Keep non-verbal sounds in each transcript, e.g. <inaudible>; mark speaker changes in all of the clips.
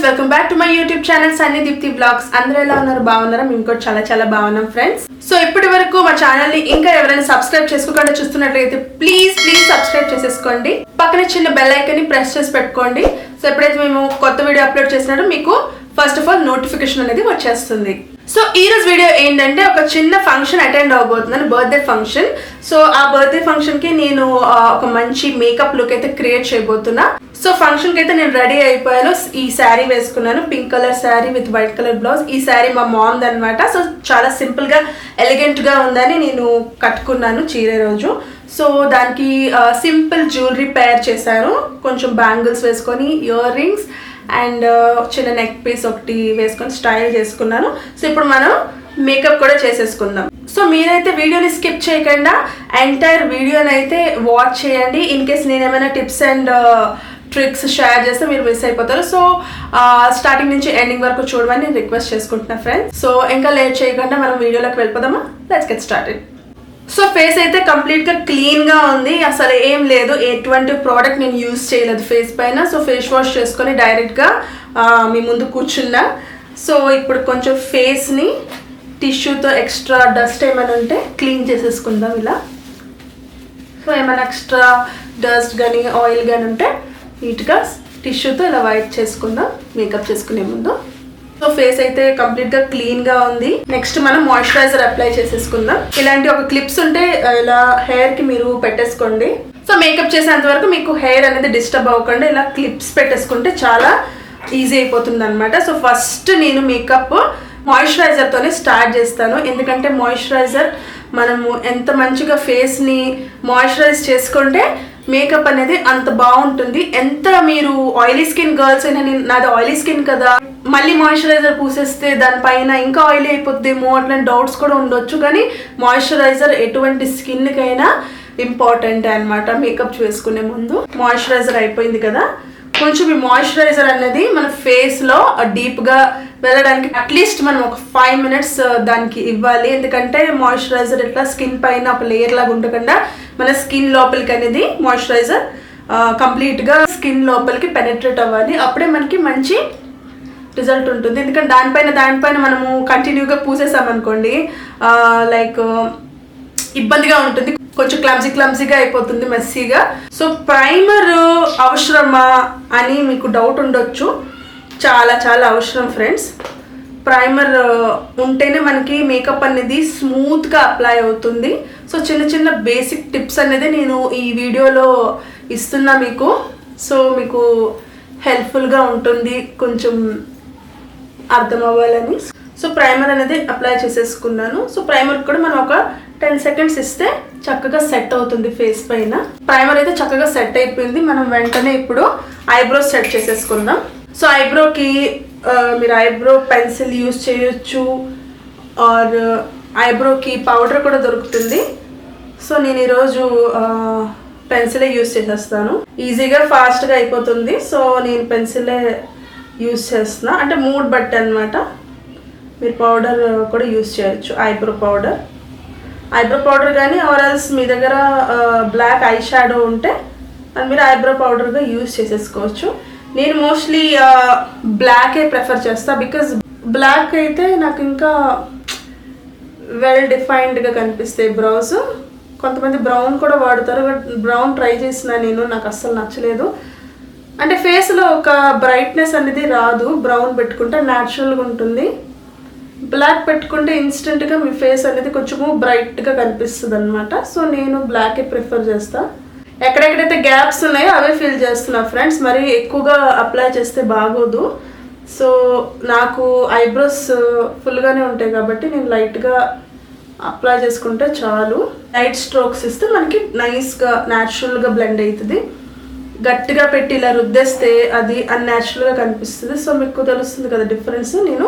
Speaker 1: Friends welcome back to my YouTube channel Sunny Deepthi vlogs. అందరూ ఎలా ఉన్నారు? బాగున్నారా? మేము కూడా చాలా చాలా బాగున్నాం ఫ్రెండ్స్. సో ఇప్పటి వరకు మా ఛానల్ని ఇంకా ఎవరైనా సబ్స్క్రైబ్ చేసుకోకుండా చూస్తున్నట్లయితే ప్లీజ్ ప్లీజ్ సబ్స్క్రైబ్ చేసేసుకోండి. పక్కన చిన్న బెల్ ఐకన్ని ప్రెస్ చేసి పెట్టుకోండి. సో ఎప్పుడైతే మేము కొత్త వీడియో అప్లోడ్ చేసినాడో మీకు ఫస్ట్ ఆఫ్ ఆల్ నోటిఫికేషన్ అనేది వచ్చేస్తుంది. సో ఈ రోజు వీడియో ఏంటంటే ఒక చిన్న ఫంక్షన్ అటెండ్ అవబోతున్నాను బర్త్డే ఫంక్షన్ సో ఆ బర్త్డే ఫంక్షన్కి నేను ఒక మంచి మేకప్ లుక్ అయితే క్రియేట్ చేయబోతున్నా. సో ఫంక్షన్కి అయితే నేను రెడీ అయిపోయాను. ఈ శారీ వేసుకున్నాను. Pink colour sari with white colour blouse ఈ శారీ మా మామ్ది అనమాట సో చాలా సింపుల్గా ఎలిగెంట్గా ఉందని నేను కట్టుకున్నాను చీరే రోజు. సో దానికి సింపుల్ జ్యువెలరీ పేర్ చేశాను. కొంచెం బ్యాంగిల్స్ వేసుకొని ఇయర్ రింగ్స్ అండ్ చిన్న నెక్ పీస్ ఒకటి వేసుకొని స్టైల్ చేసుకున్నాను. సో ఇప్పుడు మనం మేకప్ కూడా చేసేసుకుందాం. సో మీరైతే వీడియోని స్కిప్ చేయకుండా ఎంటైర్ వీడియోని అయితే వాచ్ చేయండి. ఇన్ కేస్ నేను ఏమైనా టిప్స్ అండ్ ట్రిక్స్ షేర్ చేస్తే మీరు మిస్ అయిపోతారు. సో స్టార్టింగ్ నుంచి ఎండింగ్ వరకు చూడమని నేను రిక్వెస్ట్ చేసుకుంటున్నా ఫ్రెండ్స్ సో ఇంకా లేట్ చేయకుండా మనం వీడియోలోకి వెళ్ళిపోదామా? Let's get started so face అయితే కంప్లీట్గా క్లీన్గా ఉంది. అసలు ఏం లేదు. ఎటువంటి ప్రోడక్ట్ నేను యూజ్ చేయలేదు ఫేస్ పైన. సో ఫేస్ వాష్ చేసుకొని డైరెక్ట్గా మీ ముందు కూర్చున్నా. సో ఇప్పుడు కొంచెం ఫేస్ని టిష్యూతో ఎక్స్ట్రా డస్ట్ ఏమైనా ఉంటే క్లీన్ చేసేసుకుందాం ఇలా. సో ఏమైనా ఎక్స్ట్రా డస్ట్ కానీ ఆయిల్ కానీ ఉంటే నీట్గా టిష్యూతో ఇలా వైట్ చేసుకుందాం. మేకప్ చేసుకునే ముందు. సో ఫేస్ అయితే కంప్లీట్గా క్లీన్గా ఉంది. నెక్స్ట్ మనం మాయిశ్చరైజర్ అప్లై చేసేసుకుందాం. ఇలాంటి ఒక క్లిప్స్ ఉంటే ఇలా హెయిర్కి మీరు పెట్టేసుకోండి. సో మేకప్ చేసేంత వరకు మీకు హెయిర్ అనేది డిస్టర్బ్ అవ్వకుండా ఇలా క్లిప్స్ పెట్టేసుకుంటే చాలా ఈజీ అయిపోతుంది అనమాట సో ఫస్ట్ నేను మేకప్ మాయిశ్చరైజర్తోనే స్టార్ట్ చేస్తాను. ఎందుకంటే మాయిశ్చరైజర్ మనము ఎంత మంచిగా ఫేస్ని మాయిశ్చరైజ్ చేసుకుంటే మేకప్ అనేది అంత బాగుంటుంది. ఎంత మీరు ఆయిలీ స్కిన్ గర్ల్స్ అయినా నాది ఆయిలీ స్కిన్ కదా. మళ్ళీ మాయిశ్చరైజర్ పూసేస్తే దానిపైన ఇంకా ఆయిలీ అయిపోద్దేమో అట్లాంటి డౌట్స్ కూడా ఉండొచ్చు. కానీ మాయిశ్చరైజర్ ఎటువంటి స్కిన్కైనా ఇంపార్టెంట్ అన్నమాట మేకప్ చేసుకునే ముందు. మాయిశ్చరైజర్ అయిపోయింది కదా. కొంచెం ఈ మాయిశ్చరైజర్ అనేది మన ఫేస్లో డీప్గా వెళ్ళడానికి అట్లీస్ట్ మనం ఒక ఫైవ్ మినిట్స్ uh, దానికి ఇవ్వాలి. ఎందుకంటే మాయిశ్చరైజర్ ఇట్లా స్కిన్ పైన ఒక లేయర్ లాగా ఉండకుండా మన స్కిన్ లోపలికి అనేది మాయిశ్చరైజర్ కంప్లీట్గా స్కిన్ లోపలికి పెనట్రేట్ అవ్వాలి. అప్పుడే మనకి మంచి రిజల్ట్ ఉంటుంది. ఎందుకంటే దానిపైన దానిపైన మనము కంటిన్యూగా పూసేసామనుకోండి uh, లైక్ uh, ఇబ్బందిగా ఉంటుంది. కొంచెం క్లమ్జీ క్లమ్జీగా అయిపోతుంది మెస్సీగా సో ప్రైమర్ అవసరమా అని మీకు డౌట్ ఉండొచ్చు. చాలా చాలా అవసరం ఫ్రెండ్స్ ప్రైమర్ uh, ఉంటేనే మనకి మేకప్ అనేది స్మూత్గా అప్లై అవుతుంది. సో చిన్న చిన్న బేసిక్ టిప్స్ అనేది నేను ఈ వీడియోలో ఇస్తున్నా మీకు. సో మీకు హెల్ప్ఫుల్గా ఉంటుంది కొంచెం అర్థం అవ్వాలని. సో ప్రైమర్ అనేది అప్లై చేసేసుకున్నాను. సో ప్రైమర్ కూడా మనం ఒక టెన్ సెకండ్స్ ఇస్తే చక్కగా సెట్ అవుతుంది ఫేస్ పైన. ప్రైమర్ అయితే చక్కగా సెట్ అయిపోయింది. మనం వెంటనే ఇప్పుడు ఐబ్రోస్ సెట్ చేసేసుకుందాం. సో ఐబ్రోకి uh, మీరు ఐబ్రో పెన్సిల్ యూజ్ చేయొచ్చు. ఆర్ ఐబ్రోకి పౌడర్ కూడా దొరుకుతుంది. సో నేను ఈరోజు uh, పెన్సిలే యూస్ చేసేస్తాను. ఈజీగా ఫాస్ట్గా అయిపోతుంది. సో నేను పెన్సిలే యూస్ చేస్తున్నా. అంటే మూడ్ బట్టి అనమాట మీరు పౌడర్ uh, కూడా యూజ్ చేయొచ్చు. ఐబ్రో పౌడర్ ఐబ్రో పౌడర్ కానీ ఆర్ఎల్స్ మీ దగ్గర బ్లాక్ ఐ షాడో ఉంటే అది మీరు ఐబ్రో పౌడర్గా యూజ్ చేసేసుకోవచ్చు. నేను మోస్ట్లీ బ్లాకే ప్రిఫర్ చేస్తా బికాజ్ బ్లాక్ అయితే నాకు ఇంకా వెల్ డిఫైన్డ్గా కనిపిస్తాయి బ్రౌజ్ కొంతమంది బ్రౌన్ కూడా వాడతారు బట్ బ్రౌన్ ట్రై చేసిన నేను నాకు అస్సలు నచ్చలేదు. అంటే ఫేస్లో ఒక బ్రైట్నెస్ అనేది రాదు బ్రౌన్ పెట్టుకుంటే న్యాచురల్గా ఉంటుంది. బ్లాక్ పెట్టుకుంటే ఇన్స్టెంట్గా మీ ఫేస్ అనేది కొంచెము బ్రైట్గా కనిపిస్తుంది అనమాట సో నేను బ్లాకే ప్రిఫర్ చేస్తాను ఎక్కడెక్కడైతే గ్యాప్స్ ఉన్నాయో అవే ఫిల్ చేస్తున్నా ఫ్రెండ్స్ మరి ఎక్కువగా అప్లై చేస్తే బాగోదు. సో నాకు ఐబ్రోస్ ఫుల్గానే ఉంటాయి కాబట్టి నేను లైట్గా అప్లై చేసుకుంటే చాలు. లైట్ స్ట్రోక్స్ ఇస్తే మనకి నైస్గా న్యాచురల్గా బ్లెండ్ అవుతుంది గట్టిగా పెట్టి ఇలా రుద్దేస్తే అది అన్యాచురల్గా కనిపిస్తుంది. సో మీకు తెలుస్తుంది కదా డిఫరెన్స్ నేను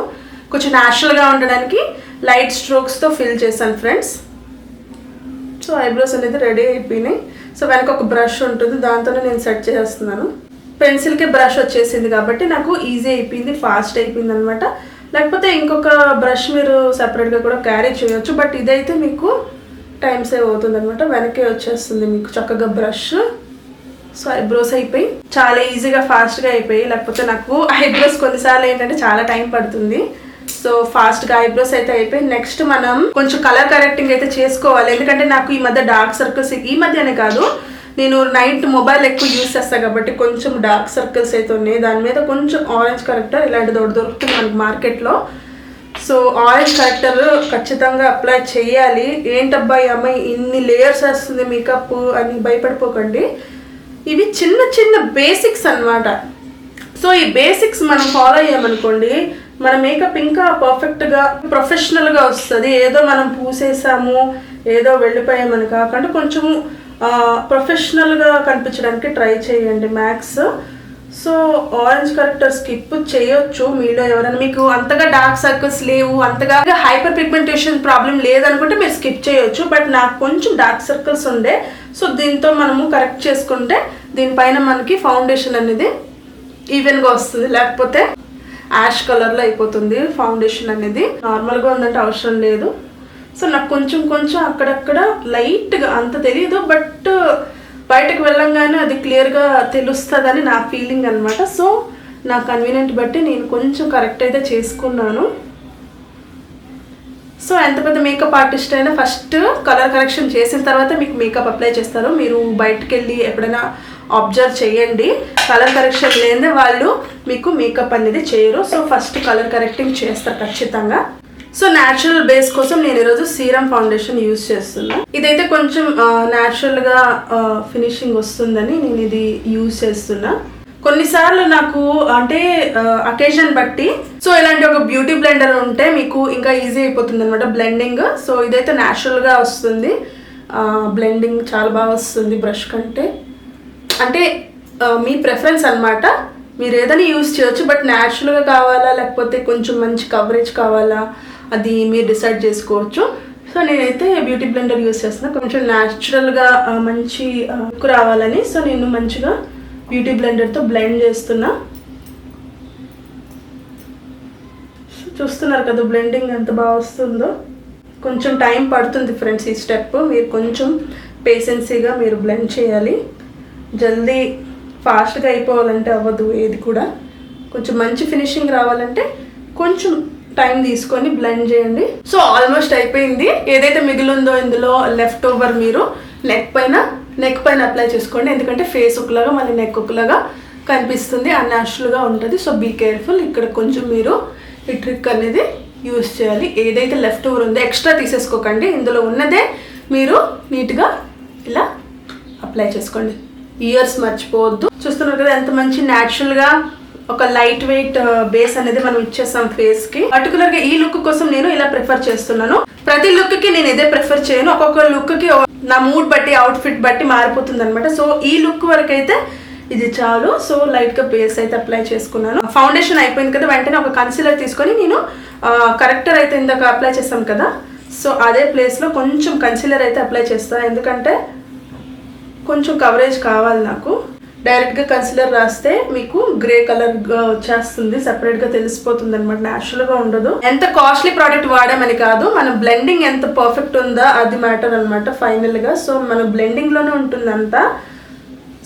Speaker 1: కొంచెం న్యాచురల్గా ఉండడానికి లైట్ స్ట్రోక్స్తో ఫిల్ చేశాను ఫ్రెండ్స్ సో ఐబ్రోస్ అనేది రెడీ అయిపోయినాయి. సో వెనక ఒక బ్రష్ ఉంటుంది దాంతోనే నేను సెట్ చేస్తున్నాను పెన్సిల్కి బ్రష్ వచ్చేసింది కాబట్టి నాకు ఈజీ అయిపోయింది ఫాస్ట్ అయిపోయింది అనమాట లేకపోతే ఇంకొక బ్రష్ మీరు సపరేట్గా కూడా క్యారీ చేయొచ్చు బట్ ఇదైతే మీకు టైం సేవ్ అవుతుంది అనమాట వెనకే వచ్చేస్తుంది మీకు చక్కగా బ్రష్. సో ఐబ్రోస్ అయిపోయి చాలా ఈజీగా ఫాస్ట్గా అయిపోయి లేకపోతే నాకు ఐబ్రోస్ కొన్నిసార్లు ఏంటంటే చాలా టైం పడుతుంది. సో ఫాస్ట్గా ఐబ్రోస్ అయితే అయిపోయి నెక్స్ట్ మనం కొంచెం కలర్ కరెక్టింగ్ అయితే చేసుకోవాలి. ఎందుకంటే నాకు ఈ మధ్య డార్క్ సర్కిల్స్ ఈ మధ్యనే కాదు నేను నైట్ మొబైల్ ఎక్కువ యూస్ చేస్తాను కాబట్టి కొంచెం డార్క్ సర్కిల్స్ అయితే ఉన్నాయి. దాని మీద కొంచెం ఆరెంజ్ కరెక్టర్ ఇలాంటి దొడ్డు దొరుకుతుంది మనకి మార్కెట్లో సో ఆరెంజ్ కరెక్టర్ ఖచ్చితంగా అప్లై చేయాలి. ఏంటబ్బా ఈ అమ్మాయి ఇన్ని లేయర్స్ వేస్తుంది మేకప్ అని భయపడిపోకండి. ఇవి చిన్న చిన్న బేసిక్స్ అన్నమాట. సో ఈ బేసిక్స్ మనం ఫాలో అయ్యామనుకోండి మన మేకప్ ఇంకా పర్ఫెక్ట్గా ప్రొఫెషనల్గా వస్తుంది. ఏదో మనం పూసేసాము ఏదో వెళ్ళిపోయామని కాకుండా కొంచెం ప్రొఫెషనల్గా కనిపించడానికి ట్రై చేయండి max so orange corrector skip చేయొచ్చు మీలో ఎవరైనా. మీకు అంతగా డార్క్ సర్కిల్స్ లేవు అంతగా హైపర్ పిగ్మెంటేషన్ ప్రాబ్లం లేదనుకుంటే మీరు స్కిప్ చేయొచ్చు. బట్ నాకు కొంచెం డార్క్ సర్కిల్స్ ఉండే సో దీంతో మనము కరెక్ట్ చేసుకుంటే దీనిపైన మనకి ఫౌండేషన్ అనేది ఈవెన్గా వస్తుంది. లేకపోతే యాష్ కలర్లో అయిపోతుంది ఫౌండేషన్ అనేది. నార్మల్గా ఉందంటే అవసరం లేదు. సో నాకు కొంచెం కొంచెం అక్కడక్కడ లైట్గా అంత తెలియదు బట్ బయటకు వెళ్ళంగానే అది క్లియర్గా తెలుస్తుందని నా ఫీలింగ్ అనమాట సో నా కన్వీనియంట్ బట్టి నేను కొంచెం కరెక్ట్ అయితే చేసుకున్నాను. సో ఎంత పెద్ద మేకప్ ఆర్టిస్ట్ అయినా ఫస్ట్ కలర్ కరెక్షన్ చేసిన తర్వాత మీకు మేకప్ అప్లై చేస్తారు. మీరు బయటకు వెళ్ళి ఎప్పుడైనా అబ్జర్వ్ చేయండి. కలర్ కరెక్షన్ లేనిదే వాళ్ళు మీకు మేకప్ అనేది చేయరు. సో ఫస్ట్ కలర్ కరెక్టింగ్ చేస్తారు ఖచ్చితంగా. సో న్యాచురల్ బేస్ కోసం నేను ఈరోజు సీరం ఫౌండేషన్ యూజ్ చేస్తున్నా. ఇదైతే కొంచెం న్యాచురల్గా ఫినిషింగ్ వస్తుందని నేను ఇది యూజ్ చేస్తున్నా. కొన్నిసార్లు నాకు అంటే అకేషన్ బట్టి సో ఇలాంటి ఒక బ్యూటీ బ్లెండర్ ఉంటే మీకు ఇంకా ఈజీ అయిపోతుంది అనమాట బ్లెండింగ్ సో ఇదైతే న్యాచురల్గా వస్తుంది. బ్లెండింగ్ చాలా బాగా వస్తుంది బ్రష్ కంటే. అంటే మీ ప్రెఫరెన్స్ అనమాట మీరు ఏదైనా యూజ్ చేయొచ్చు బట్ న్యాచురల్గా కావాలా? లేకపోతే కొంచెం మంచి కవరేజ్ కావాలా? అది మీరు డిసైడ్ చేసుకోవచ్చు. సో నేనైతే బ్యూటీ బ్లెండర్ యూస్ చేస్తున్నా. కొంచెం న్యాచురల్గా మంచి లుక్ రావాలని. సో నేను మంచిగా బ్యూటీ బ్లెండర్తో బ్లెండ్ చేస్తున్నా. చూస్తున్నారు కదా బ్లెండింగ్ ఎంత బాగా వస్తుందో. కొంచెం టైం పడుతుంది ఫ్రెండ్స్ ఈ స్టెప్ మీరు కొంచెం పేషెన్సీగా మీరు బ్లెండ్ చేయాలి. జల్దీ ఫాస్ట్గా అయిపోవాలంటే అవ్వదు ఏది కూడా. కొంచెం మంచి ఫినిషింగ్ రావాలంటే కొంచెం టైం తీసుకొని బ్లెండ్ చేయండి. సో ఆల్మోస్ట్ అయిపోయింది. ఏదైతే మిగిలిందో ఇందులో లెఫ్ట్ ఓవర్ మీరు నెక్ పైన నెక్ పైన అప్లై చేసుకోండి. ఎందుకంటే ఫేస్ ఒకలాగా మళ్ళీ నెక్ ఒకలాగా కనిపిస్తుంది అన్యాచురల్గా ఉంటుంది. So be careful. ఇక్కడ కొంచెం మీరు ఈ ట్రిక్ అనేది యూస్ చేయాలి. ఏదైతే లెఫ్ట్ ఓవర్ ఉందో ఎక్స్ట్రా తీసేసుకోకండి. ఇందులో ఉన్నదే మీరు నీట్గా ఇలా అప్లై చేసుకోండి. ఇయర్స్ మర్చిపోవద్దు. చూస్తున్నారు కదా ఎంత మంచి న్యాచురల్గా ఒక లైట్ వెయిట్ బేస్ అనేది మనం ఇచ్చేస్తాం ఫేస్కి. పర్టికులర్గా ఈ లుక్ కోసం నేను ఇలా ప్రిఫర్ చేస్తున్నాను. ప్రతి లుక్కి నేను ఇదే ప్రిఫర్ చేయను. ఒక్కొక్క లుక్కి నా మూడ్ బట్టి అవుట్ ఫిట్ బట్టి మారిపోతుంది అనమాట సో ఈ లుక్ వరకు అయితే ఇది చాలు. సో లైట్గా బేస్ అయితే అప్లై చేసుకున్నాను. ఫౌండేషన్ అయిపోయింది కదా వెంటనే ఒక కన్సిలర్ తీసుకొని నేను కరెక్టర్ అయితే ఇందాక అప్లై చేస్తాం కదా. సో అదే ప్లేస్లో కొంచెం కన్సిలర్ అయితే అప్లై చేస్తాను. ఎందుకంటే కొంచెం కవరేజ్ కావాలి నాకు. డైరెక్ట్గా కన్సిలర్ రాస్తే మీకు గ్రే కలర్గా uh, వచ్చేస్తుంది. సెపరేట్గా తెలిసిపోతుంది అనమాట న్యాచురల్గా ఉండదు. ఎంత కాస్ట్లీ ప్రోడక్ట్ వాడామని కాదు మన బ్లెండింగ్ ఎంత పర్ఫెక్ట్ ఉందా అది మ్యాటర్ అనమాట ఫైనల్గా సో మన బ్లెండింగ్లోనే ఉంటుందంతా. ఉంటుంది అంతా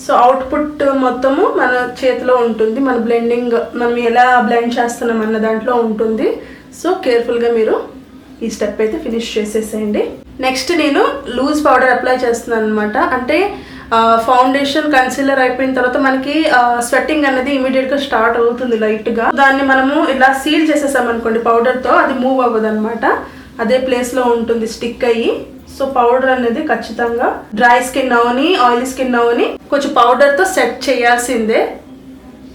Speaker 1: సో అవుట్పుట్ మొత్తము మన చేతిలో ఉంటుంది. మన బ్లెండింగ్ మనం ఎలా బ్లెండ్ చేస్తున్నాం అన్న దాంట్లో ఉంటుంది. సో కేర్ఫుల్గా మీరు ఈ స్టెప్ అయితే ఫినిష్ చేసేసేయండి. నెక్స్ట్ నేను లూజ్ పౌడర్ అప్లై చేస్తున్నాను అనమాట అంటే ఫౌండేషన్ కన్సీలర్ అయిపోయిన తర్వాత మనకి స్వెట్టింగ్ అనేది ఇమీడియట్గా స్టార్ట్ అవుతుంది లైట్గా దాన్ని మనము ఇలా సీల్ చేసేసాం అనుకోండి పౌడర్తో అది మూవ్ అవ్వదు అనమాట అదే ప్లేస్లో ఉంటుంది స్టిక్ అయ్యి. సో పౌడర్ అనేది ఖచ్చితంగా డ్రై స్కిన్ అవని ఆయిలీ స్కిన్ అవని కొంచెం పౌడర్తో సెట్ చేయాల్సిందే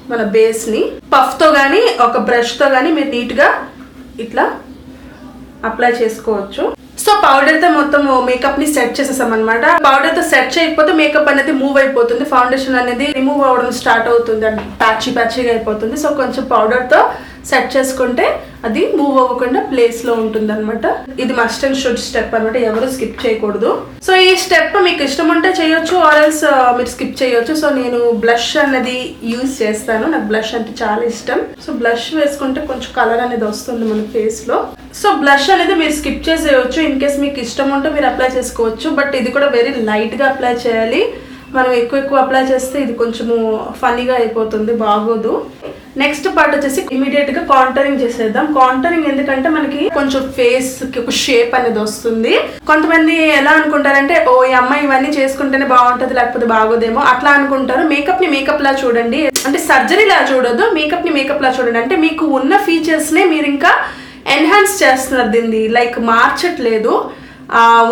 Speaker 1: మన బేస్ని పఫ్తో గానీ ఒక బ్రష్తో గానీ మీరు నీట్గా ఇట్లా అప్లై చేసుకోవచ్చు. సో పౌడర్తో మొత్తం మేకప్ని సెట్ చేసేసాం అనమాట పౌడర్తో సెట్ చేయకపోతే మేకప్ అనేది మూవ్ అయిపోతుంది. ఫౌండేషన్ అనేది రిమూవ్ అవ్వడం స్టార్ట్ అవుతుంది. అండ్ ప్యాచీ ప్యాచీగా అయిపోతుంది. సో కొంచెం పౌడర్తో సెట్ చేసుకుంటే అది మూవ్ అవ్వకుండా ప్లేస్లో ఉంటుంది అనమాట ఇది మస్ట్ అండ్ షుడ్ స్టెప్ అనమాట ఎవరు స్కిప్ చేయకూడదు. సో ఈ స్టెప్ మీకు ఇష్టం ఉంటే చేయొచ్చు ఆర్ఎల్స్ uh, మీరు స్కిప్ చేయొచ్చు. సో నేను బ్లష్ అనేది యూజ్ చేస్తాను. నాకు బ్లష్ అంటే చాలా ఇష్టం. సో బ్లష్ వేసుకుంటే కొంచెం కలర్ అనేది వస్తుంది మన ఫేస్లో. సో బ్లష్ అనేది మీరు స్కిప్ చేసేయచ్చు. ఇన్ కేస్ మీకు ఇష్టం ఉంటే మీరు అప్లై చేసుకోవచ్చు. బట్ ఇది కూడా వెరీ లైట్గా అప్లై చేయాలి. మనం ఎక్కువ ఎక్కువ అప్లై చేస్తే ఇది కొంచెము ఫనీగా అయిపోతుంది బాగోదు. నెక్స్ట్ పార్ట్ వచ్చేసి ఇమీడియట్గా కాంటరింగ్ చేసేద్దాం. కాంటరింగ్ ఎందుకంటే మనకి కొంచెం ఫేస్కి ఒక షేప్ అనేది వస్తుంది. కొంతమంది ఎలా అనుకుంటారంటే ఓ ఈ అమ్మాయి ఇవన్నీ చేసుకుంటేనే బాగుంటది లేకపోతే బాగోదేమో. అట్లా అనుకుంటారు. మేకప్ని మేకప్ లా చూడండి. అంటే సర్జరీ లా చూడొద్దు మేకప్ని మేకప్ లా చూడండి. అంటే మీకు ఉన్న ఫీచర్స్ నే మీరు ఇంకా ఎన్హాన్స్ చేస్తున్నారు దీన్ని. లైక్ మార్చట్లేదు.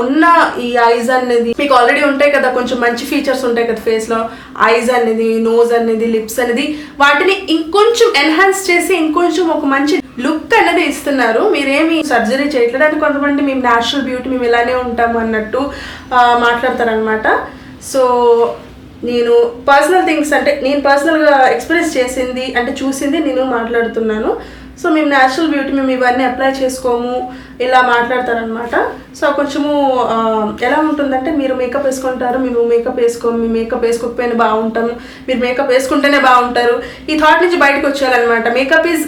Speaker 1: ఉన్న ఈ ఐజ్ అనేది మీకు ఆల్రెడీ ఉంటాయి కదా కొంచెం మంచి ఫీచర్స్ ఉంటాయి కదా ఫేస్లో. ఐజ్ అనేది నోజ్ అనేది లిప్స్ అనేది. వాటిని ఇంకొంచెం ఎన్హాన్స్ చేసి ఇంకొంచెం ఒక మంచి లుక్ అనేది ఇస్తున్నారు. మీరేమి సర్జరీ చేయట్లేదు అంటే కొంతమంది మేము న్యాచురల్ బ్యూటీ మేము ఇలానే ఉంటాము అన్నట్టు మాట్లాడతారనమాట సో నేను పర్సనల్ థింగ్స్ అంటే నేను పర్సనల్గా ఎక్స్ప్రెస్ చేసింది అంటే చూసింది నేను మాట్లాడుతున్నాను. సో మేము న్యాచురల్ బ్యూటీ మేము ఇవన్నీ అప్లై చేసుకోము ఇలా మాట్లాడతారనమాట సో కొంచెము ఎలా ఉంటుందంటే మీరు మేకప్ వేసుకుంటారు మేము మేకప్ వేసుకోము మీ మేకప్ వేసుకోకపోయినా బాగుంటాము మీరు మేకప్ వేసుకుంటేనే బాగుంటారు. ఈ థాట్ నుంచి బయటకు వచ్చేయాలన్నమాట. Makeup is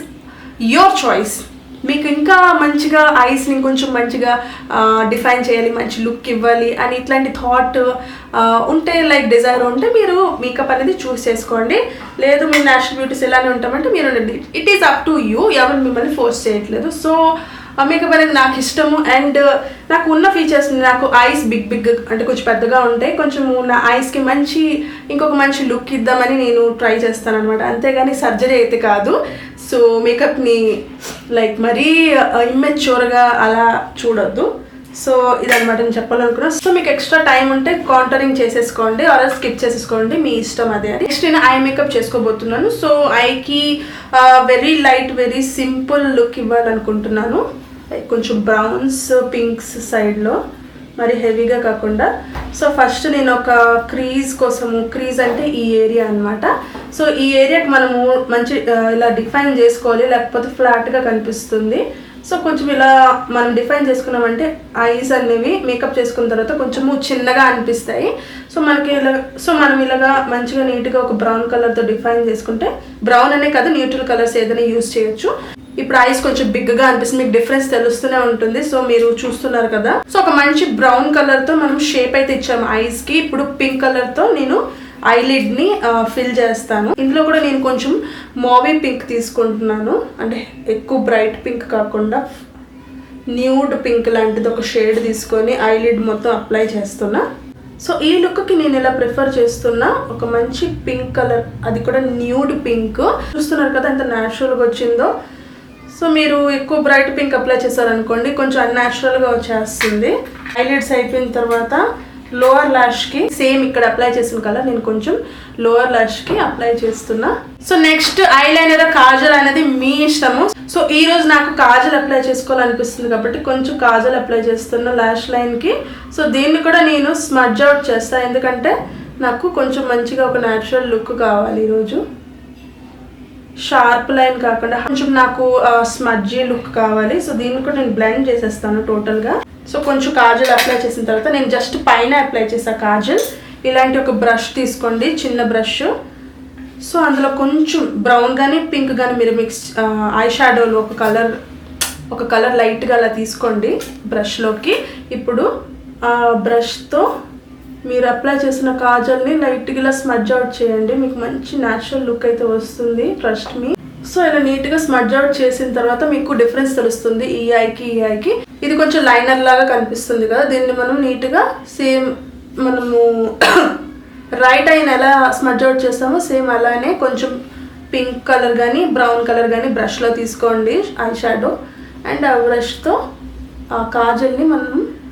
Speaker 1: your choice. మీకు ఇంకా మంచిగా ఐస్ని కొంచెం మంచిగా డిఫైన్ చేయాలి మంచి లుక్ ఇవ్వాలి అని ఇట్లాంటి థాట్ ఉంటే లైక్ డిజైర్ ఉంటే మీరు మేకప్ అనేది చూస్ చేసుకోండి. లేదు మీరు నేషనల్ బ్యూటీస్ ఎలానే ఉంటామంటే మీరు it is up to you ఎవరు మిమ్మల్ని ఫోర్స్ చేయట్లేదు. సో మేకప్ అనేది నాకు ఇష్టము. అండ్ uh, నాకు ఉన్న ఫీచర్స్ నాకు ఐస్ బిగ్ బిగ్ అంటే కొంచెం పెద్దగా ఉంటాయి. కొంచెం నా ఐస్కి మంచి ఇంకొక మంచి లుక్ ఇద్దామని నేను ట్రై చేస్తాను అనమాట అంతేగాని సర్జరీ అయితే కాదు. సో మేకప్ని లైక్ మరీ uh, ఇమ్మెచ్యూర్గా అలా చూడొద్దు. సో ఇదనమాట నేను చెప్పాలనుకున్నాను సో మీకు ఎక్స్ట్రా టైం ఉంటే కాంటరింగ్ చేసేసుకోండి. ఆర్ స్కిప్ చేసేసుకోండి. మీ ఇష్టం అదే అని. నెక్స్ట్ నేను ఐ మేకప్ చేసుకోబోతున్నాను. సో ఐకి very light very simple look ఇవ్వాలనుకుంటున్నాను. కొంచెం బ్రౌన్స్ పింక్స్ సైడ్లో మరి హెవీగా కాకుండా. సో ఫస్ట్ నేను ఒక క్రీజ్ కోసము క్రీజ్ అంటే ఈ ఏరియా అన్నమాట. సో ఈ ఏరియాకి మనము మంచి ఇలా డిఫైన్ చేసుకోవాలి లేకపోతే ఫ్లాట్గా కనిపిస్తుంది. సో కొంచెం ఇలా మనం డిఫైన్ చేసుకున్నామంటే ఐస్ అనేవి మేకప్ చేసుకున్న తర్వాత కొంచెము చిన్నగా అనిపిస్తాయి. సో మనకి ఇలా సో మనం ఇలాగా మంచిగా నీట్గా ఒక బ్రౌన్ కలర్తో డిఫైన్ చేసుకుంటే బ్రౌన్ అనే కాదు న్యూట్రల్ కలర్స్ ఏదైనా యూస్ చేయొచ్చు. ఇప్పుడు ఐస్ కొంచెం బిగ్గా అనిపిస్తుంది. మీకు డిఫరెన్స్ తెలుస్తూనే ఉంటుంది. సో మీరు చూస్తున్నారు కదా. సో ఒక మంచి బ్రౌన్ కలర్తో మనం షేప్ అయితే ఇచ్చాము. ఐస్కి ఇప్పుడు పింక్ కలర్తో నేను ఐలిడ్ని ఫిల్ చేస్తాను. ఇందులో కూడా నేను కొంచెం మోవీ పింక్ తీసుకుంటున్నాను. అంటే ఎక్కువ బ్రైట్ పింక్ కాకుండా న్యూడ్ పింక్ లాంటిది ఒక షేడ్ తీసుకొని ఐలిడ్ మొత్తం అప్లై చేస్తున్నా. సో ఈ లుక్కి నేను ఇలా ప్రిఫర్ చేస్తున్నా. ఒక మంచి పింక్ కలర్ అది కూడా న్యూడ్ పింక్ చూస్తున్నారు కదా ఎంత న్యాచురల్గా వచ్చిందో. సో మీరు ఎక్కువ బ్రైట్ పింక్ అప్లై చేశారనుకోండి కొంచెం అన్యాచురల్గా వచ్చేస్తుంది. హైలైట్స్ అయిపోయిన తర్వాత లోవర్ ల్యాష్కి సేమ్ ఇక్కడ అప్లై చేసిన కలర్ నేను కొంచెం లోవర్ ల్యాష్కి అప్లై చేస్తున్నా. So next eyeliner kajal అనేది మీ ఇష్టము. సో ఈ రోజు నాకు కాజల్ అప్లై చేసుకోవాలనిపిస్తుంది కాబట్టి కొంచెం కాజల్ అప్లై చేస్తున్నా ల్యాష్ లైన్కి సో దీన్ని కూడా నేను స్మడ్జ్ అవుట్ చేస్తాను ఎందుకంటే నాకు కొంచెం మంచిగా ఒక న్యాచురల్ లుక్ కావాలి ఈరోజు షార్ప్ లైన్ కాకుండా కొంచెం నాకు స్మజ్జీ లుక్ కావాలి. సో దీన్ని కూడా నేను బ్లెండ్ చేసేస్తాను టోటల్గా సో కొంచెం కాజల్ అప్లై చేసిన తర్వాత నేను జస్ట్ పైన అప్లై చేసా కాజల్. ఇలాంటి ఒక బ్రష్ తీసుకోండి చిన్న బ్రష్ సో అందులో కొంచెం బ్రౌన్ కానీ పింక్ కానీ మీరు మిక్స్ ఐ షాడోలో ఒక కలర్ ఒక కలర్ లైట్గా అలా తీసుకోండి బ్రష్లోకి ఇప్పుడు బ్రష్తో మీరు అప్లై చేసిన కాజల్ని లైట్గా ఇలా స్మడ్జ్ అవుట్ చేయండి. మీకు మంచి న్యాచురల్ లుక్ అయితే వస్తుంది ట్రస్ట్ మీ సో ఇలా నీట్గా స్మడ్జ్ అవుట్ చేసిన తర్వాత మీకు డిఫరెన్స్ తెలుస్తుంది ఈ ఐకి ఈ ఐకి ఇది కొంచెం లైనర్ లాగా కనిపిస్తుంది కదా దీన్ని మనం నీట్గా సేమ్ మనము <coughs> రైట్ అయిన ఎలా స్మడ్జ్ అవుట్ చేస్తామో సేమ్ అలానే కొంచెం పింక్ కలర్ కానీ బ్రౌన్ కలర్ కానీ బ్రష్లో తీసుకోండి ఐ షాడో అండ్ ఆ బ్రష్తో ఆ కాజల్ని మనం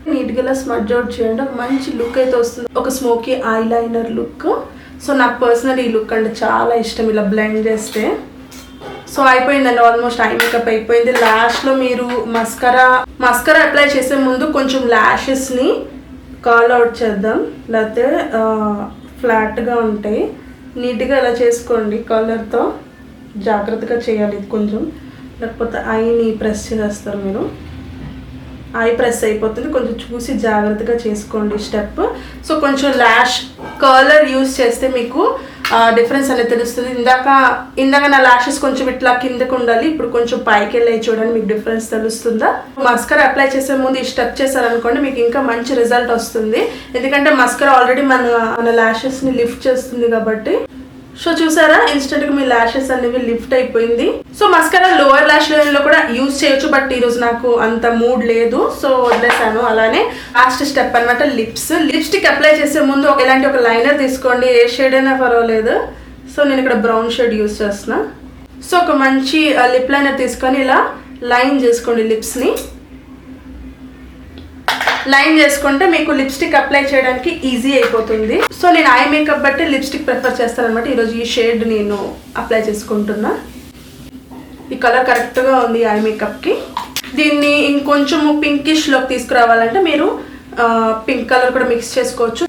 Speaker 1: నీట్గా ఇలా స్మడ్జ్ అవుట్ చేయండి. ఒక మంచి లుక్ అయితే వస్తుంది. ఒక smoky eyeliner look so నాకు పర్సనల్ ఈ లుక్ అంటే చాలా ఇష్టం. ఇలా బ్లెండ్ చేస్తే. సో అయిపోయిందండి. ఆల్మోస్ట్ ఐ మేకప్ అయిపోయింది. లాస్ట్లో మీరు మస్కరా మస్కరా అప్లై చేసే ముందు కొంచెం ల్యాషెస్ని కాల్ అవుట్ చేద్దాం. లేకపోతే ఫ్లాట్గా ఉంటాయి. నీట్గా ఇలా చేసుకోండి కాలర్తో జాగ్రత్తగా చేయాలి ఇది కొంచెం. లేకపోతే ఐని ప్రెస్ చేసేస్తారు మీరు. ఐ ప్రెస్ అయిపోతుంది. కొంచెం చూసి జాగ్రత్తగా చేసుకోండి స్టెప్. సో కొంచెం ల్యాష్ కలర్ యూస్ చేస్తే మీకు డిఫరెన్స్ అనేది తెలుస్తుంది. ఇందాక ఇందాక నా లాషెస్ కొంచెం ఇట్లా కిందకు ఉండాలి. ఇప్పుడు కొంచెం పైకి వెళ్ళి చూడండి మీకు డిఫరెన్స్ తెలుస్తుందా? మస్కర్ అప్లై చేసే ముందు ఈ స్టెప్ చేశారనుకోండి మీకు ఇంకా మంచి రిజల్ట్ వస్తుంది. ఎందుకంటే మస్కర్ ఆల్రెడీ మన మన ల్యాషెస్ని లిఫ్ట్ చేస్తుంది కాబట్టి. సో చూసారా? ఇన్స్టెంట్గా మీ లాషెస్ అనేవి లిఫ్ట్ అయిపోయింది. సో మస్కరా లోవర్ లాష్ లైన్లో కూడా యూజ్ చేయొచ్చు బట్ ఈ రోజు నాకు అంత మూడ్ లేదు. సో వదిలేసాను అలానే లాస్ట్ స్టెప్ అన్నమాట లిప్స్ లిప్స్టిక్ అప్లై చేసే ముందు ఒక ఇలాంటి ఒక లైనర్ తీసుకోండి. ఏ షేడ్ అయినా పర్వాలేదు. సో నేను ఇక్కడ బ్రౌన్ షేడ్ యూజ్ చేస్తున్నా. సో ఒక మంచి లిప్ లైనర్ తీసుకొని ఇలా లైన్ చేసుకోండి లిప్స్ని. లైన్ చేసుకుంటే మీకు లిప్స్టిక్ అప్లై చేయడానికి ఈజీ అయిపోతుంది. సో నేను ఐ మేకప్ బట్టి లిప్స్టిక్ ప్రిఫర్ చేస్తాను అనమాట ఈరోజు ఈ షేడ్ నేను అప్లై చేసుకుంటున్నా. ఈ కలర్ కరెక్ట్గా ఉంది ఐ మేకప్కి. దీన్ని ఇంకొంచెం పింకిష్లోకి తీసుకురావాలంటే మీరు పింక్ కలర్ కూడా మిక్స్ చేసుకోవచ్చు.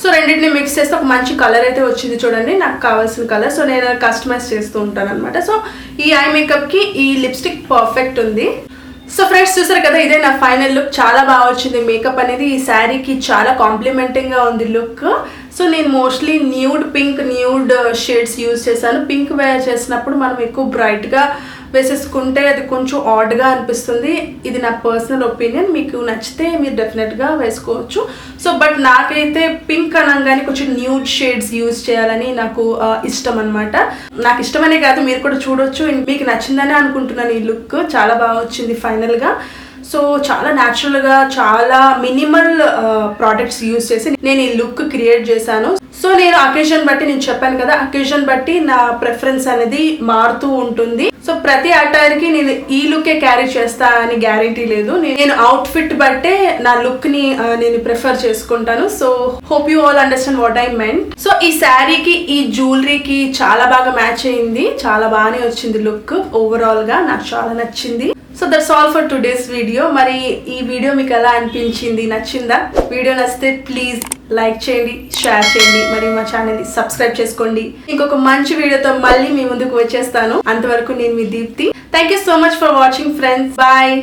Speaker 1: సో రెండింటిని మిక్స్ చేస్తే ఒక మంచి కలర్ అయితే వచ్చింది చూడండి. నాకు కావాల్సిన కలర్. సో నేను కస్టమైజ్ చేస్తూ ఉంటాను అనమాట సో ఈ ఐ మేకప్కి ఈ లిప్స్టిక్ పర్ఫెక్ట్ ఉంది. సో ఫ్రెండ్స్ చూసారు కదా ఇదే నా ఫైనల్ లుక్ చాలా బాగా వచ్చింది మేకప్ అనేది. ఈ శారీకి చాలా కాంప్లిమెంటింగ్గా ఉంది లుక్ సో నేను mostly nude pink nude shades use చేశాను. పింక్ వేర్ చేసినప్పుడు మనం ఎక్కువ బ్రైట్గా వేసేసుకుంటే అది కొంచెం ఆడ్గా అనిపిస్తుంది. ఇది నా పర్సనల్ ఒపీనియన్ మీకు నచ్చితే మీరు డెఫినెట్గా వేసుకోవచ్చు. సో బట్ నాకైతే పింక్ అనగానే కొంచెం న్యూడ్ షేడ్స్ యూజ్ చేయాలని నాకు ఇష్టం అనమాట నాకు ఇష్టమనే కాదు మీరు కూడా చూడొచ్చు. మీకు నచ్చిందనే అనుకుంటున్నాను ఈ లుక్ చాలా బాగా వచ్చింది ఫైనల్గా సో చాలా న్యాచురల్గా చాలా మినిమల్ ప్రోడక్ట్స్ యూస్ చేసి నేను ఈ లుక్ క్రియేట్ చేశాను. సో నేను అకేషన్ బట్టి నేను చెప్పాను కదా అకేషన్ బట్టి నా ప్రిఫరెన్స్ అనేది మారుతూ ఉంటుంది. సో ప్రతి అటైర్కి నేను ఈ లుకే క్యారీ చేస్తా అని గ్యారంటీ లేదు. నేను అవుట్ ఫిట్ బట్టే నా లుక్ని uh, నేను ప్రిఫర్ చేసుకుంటాను. So hope you all understand what I meant so ఈ శారీకి ఈ జ్యువెలరీకి చాలా బాగా మ్యాచ్ అయింది. చాలా బాగానే వచ్చింది లుక్ ఓవరాల్గా నాకు చాలా నచ్చింది. So that's all for today's video మరి ఈ వీడియో మీకు ఎలా అనిపించింది? నచ్చిందా? వీడియో నచ్చితే ప్లీజ్ లైక్ చేయండి షేర్ చేయండి మరి మా ఛానల్ని సబ్స్క్రైబ్ చేసుకోండి. ఇంకొక మంచి వీడియోతో మళ్ళీ మీ ముందుకు వచ్చేస్తాను. అంతవరకు నేను మీ Deepthi. Thank you so much for watching friends bye